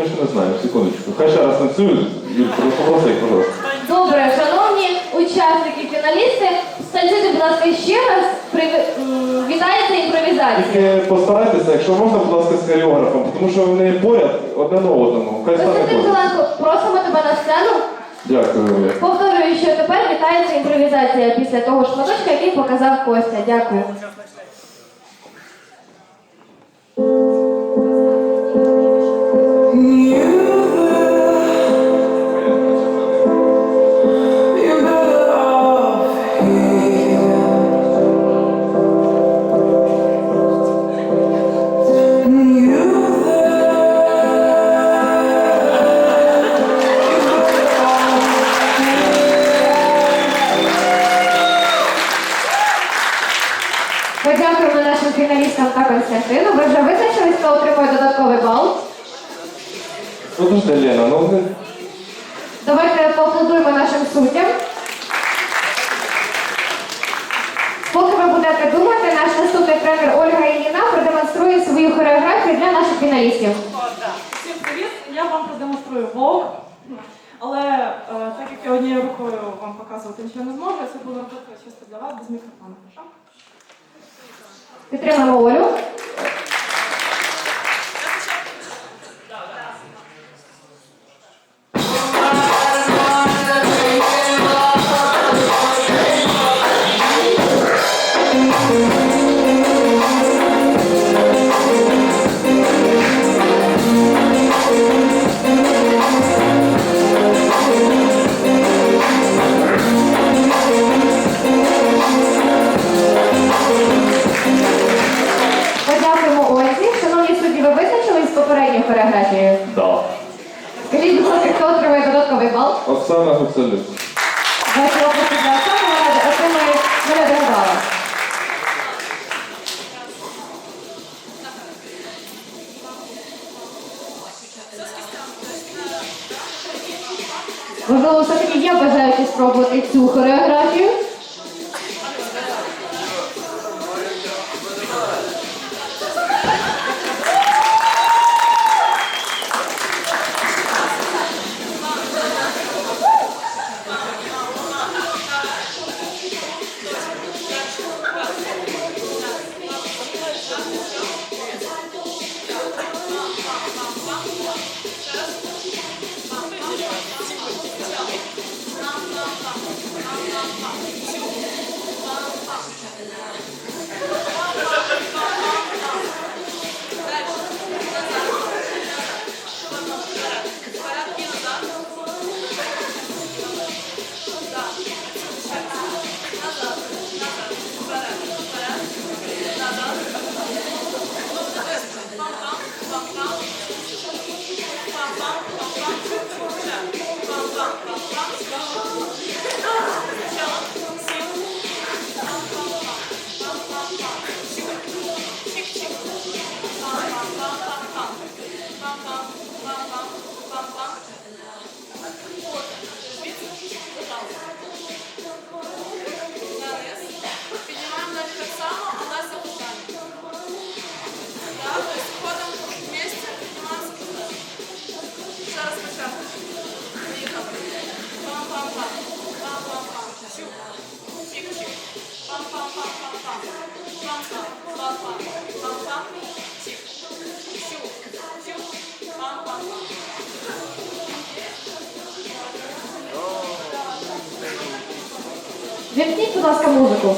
Ми ще не знаємо, секундочку. Хай ще раз танцюють. Юль, їх, пожалуйста. Добре, шановні учасники, фіналісти, станцюйте, будь ласка, ще раз. Приві- м, Вітається імпровізація. Тільки постарайтеся, якщо можна, будь ласка, з хореографом, тому що вони поряд одне на одному. Хай стане Костянтин кожен. Зеленко, просимо тебе на сцену. Дякую. Повторюю, що тепер вітається імпровізація після того шматочка, який показав Костя. Дякую. Фіналістам. Ви вже визначились, хто отримує додатковий бал. Подожди, Лена, ну не- Давайте поаплодуємо нашим суддям. Поки ви будете думати, наш наступний тренер Ольга Іліна продемонструє свою хореографію для наших фіналістів. Всім привіт! Я вам продемонструю вовк. Але е, так як я однією рукою вам показувати нічого не зможу, я це буду робити чисто для вас без мікрофону. Хорошо? Підтримуємо Олю. Скажіть, будь ласка, хто отримує додатковий бал? Оксана Гуцелюк. Давайте оплески для Оксани, вона отримує мене догадала. Можливо, все-таки є бажаючі спробувати цю хореографію. Вімкніть, будь ласка, музику.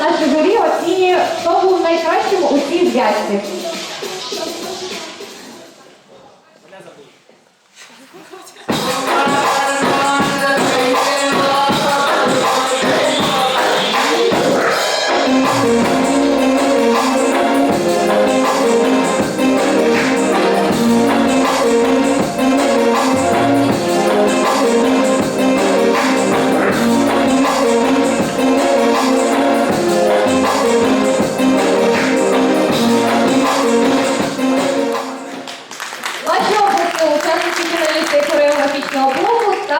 Наше журі оцінює, хто був найкращим у цій зв'язці.